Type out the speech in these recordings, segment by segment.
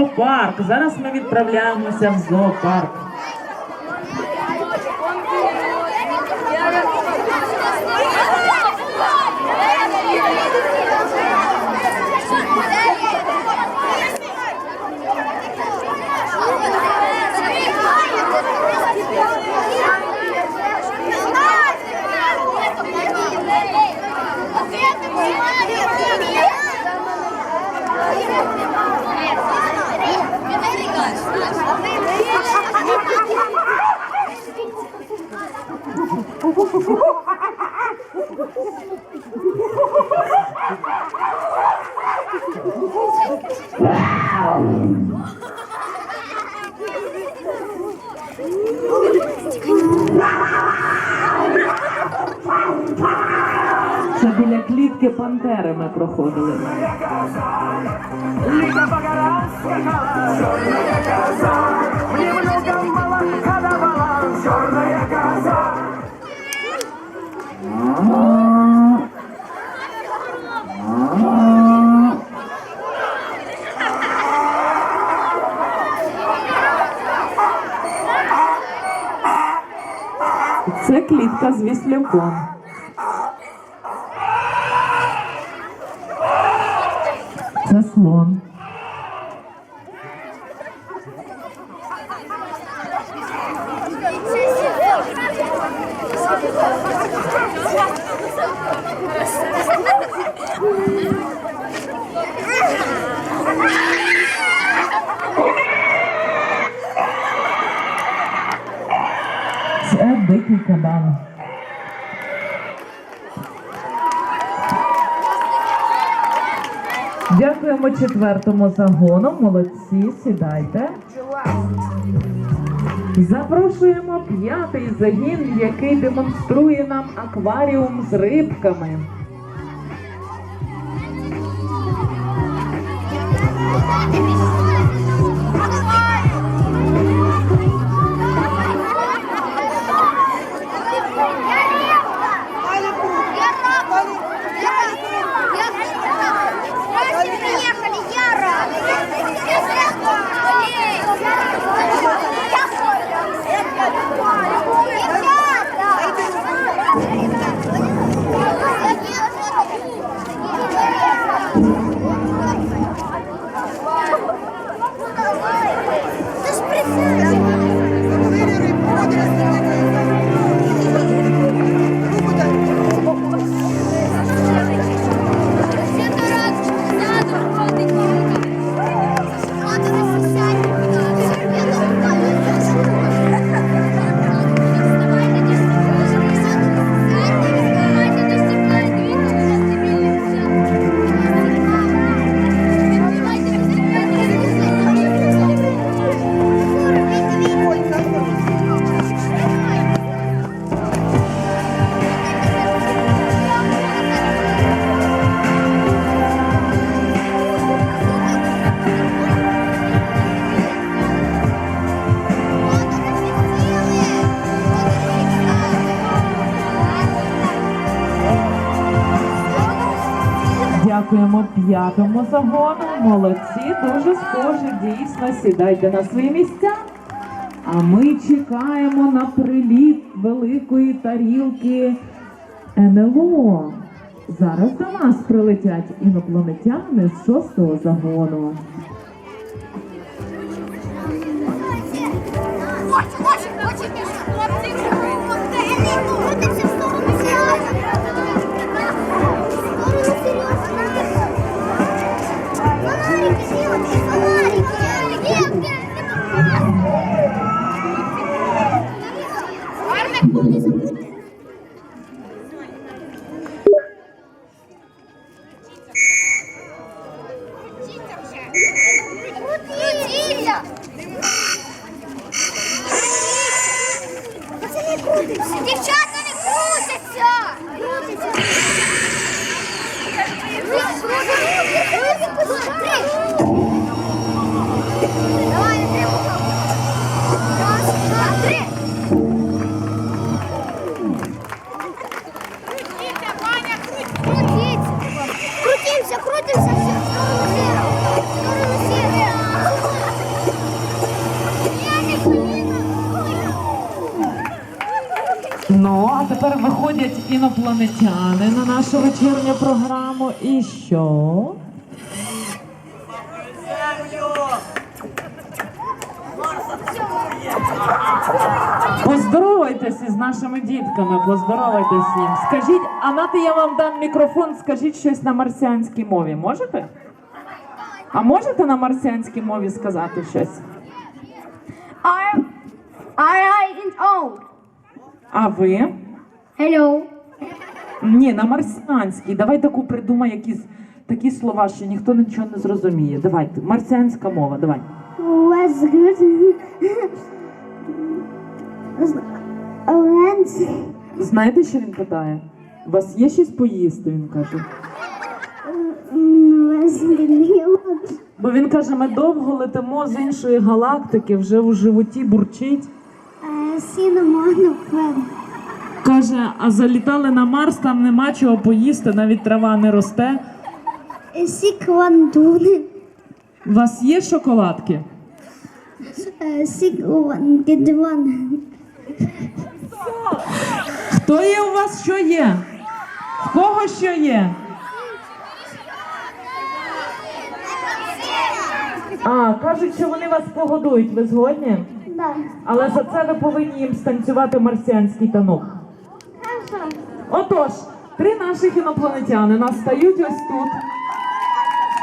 зоопарк. Зараз ми відправляємося в зоопарк. Це біля клітки пантери ми проходили. Лига Багара скакала, черная клітка з віслюком. Це слон. Це дикий кабан. Дякуємо четвертому загону. Молодці, сідайте. Запрошуємо п'ятий загін, який демонструє нам акваріум з рибками. Приехали, Дякуємо п'ятому загону. Молодці, дуже схожі. Дійсно, сідайте на свої місця. А ми чекаємо на приліт великої тарілки НЛО. Зараз до нас прилетять інопланетяни з шостого загону. Очень, очень, очень Крутіться! Пацани, крутиться! Дівчата не крутяться! Крутиться! Давай, приходять інопланетяни на нашу вечірню програму. І що? Поздоровайтеся з нашими дітками, поздоровайтеся їм. Скажіть, а нати я вам дам мікрофон, скажіть щось на марсіанській мові. Можете? А можете на марсіанській мові сказати щось? I, I, I, and O. А ви? Hello. Ні, на марсіанській. Давай таку придумай якісь такі слова, що ніхто нічого не зрозуміє. Давайте, марсіанська мова, давай. What's good? Orange. Знаєте, що він питає? У вас є щось поїсти? Він каже. Бо він каже, ми довго летимо з іншої галактики, вже у животі бурчить. Cinnamon bread. Каже, а залітали на Марс, там нема чого поїсти, навіть трава не росте. One. У вас є шоколадки? Sick one. Хто є у вас що є? В кого що є? А, кажуть, що вони вас погодують, ви згодні? Да. Але за це ви повинні їм станцювати марсіанський танок. Отож, три наших інопланетяни нас стають ось тут.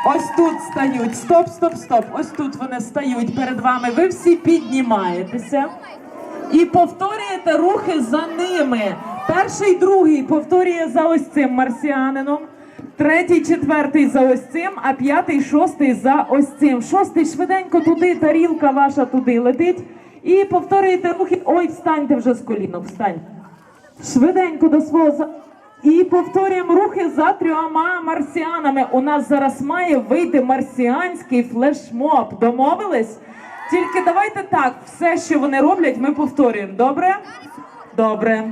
Ось тут стають. Стоп, стоп, стоп. Ось тут вони стають перед вами. Ви всі піднімаєтеся і повторюєте рухи за ними. Перший, другий повторює за ось цим марсіанином. Третій, четвертий за ось цим, а п'ятий, шостий за ось цим. Шостий швиденько туди, тарілка ваша туди летить. І повторюєте рухи. Ой, встаньте вже з колінок, встань. Швиденько до свого за. І повторюємо рухи за трьома марсіанами. У нас зараз має вийти марсіанський флешмоб. Домовились? Тільки давайте так, все, що вони роблять, ми повторюємо. Добре? Добре.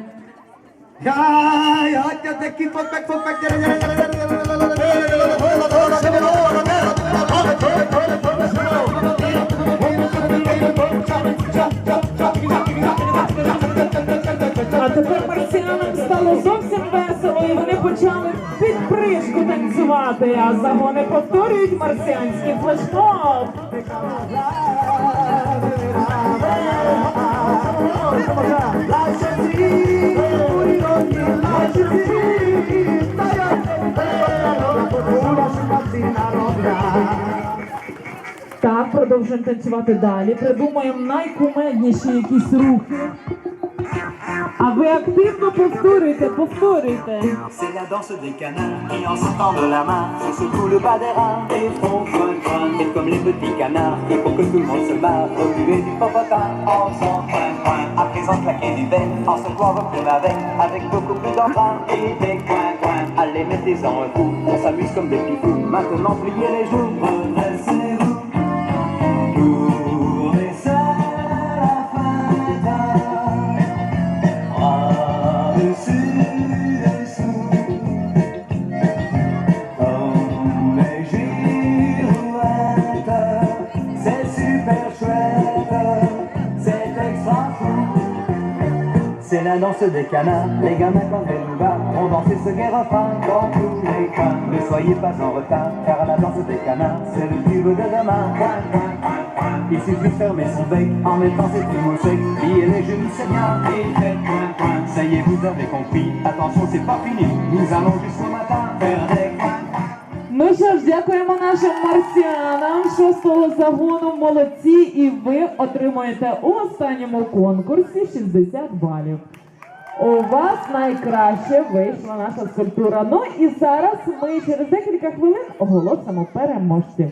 Марсіанам стало зовсім весело, і вони почали під пришку танцювати. А загони повторюють марсіанський флешмоб. Так, продовжуємо танцювати далі. Придумаємо найкумедніші якісь рухи. А ви активно повторюйте, повторюйте. C'est la danse des canards qui en se tendent la main se secouent le bas des reins et font coin coin. Et comme les petits canards, et pour que tout le monde se marre, remuer du popotin en faisant coin coin. À présent claquer du bec en secouant vos plumes avec, avec beaucoup plus d'entrain et des coin coin. Allez, mettez-en un coup, on s'amuse comme des petits fous. Maintenant, pliez les joues, c'est la danse des canards, les gamins comme des loupards ont dansé ce refrain dans tous les coins. Ne soyez pas en retard, car la danse des canards, c'est le tube de demain. Il suffit de fermer son bec en mettant ses petits mots secs, plier les genoux, c'est bien, et faites coin, coin. Ça y est, vous avez compris, attention, c'est pas fini, nous allons jusqu'au matin faire des. Ну що ж, дякуємо нашим марсіанам шостого загону. Молодці, і ви отримуєте у останньому конкурсі 60 балів. У вас найкраще вийшла наша скульптура. Ну і зараз ми через декілька хвилин оголосимо переможців.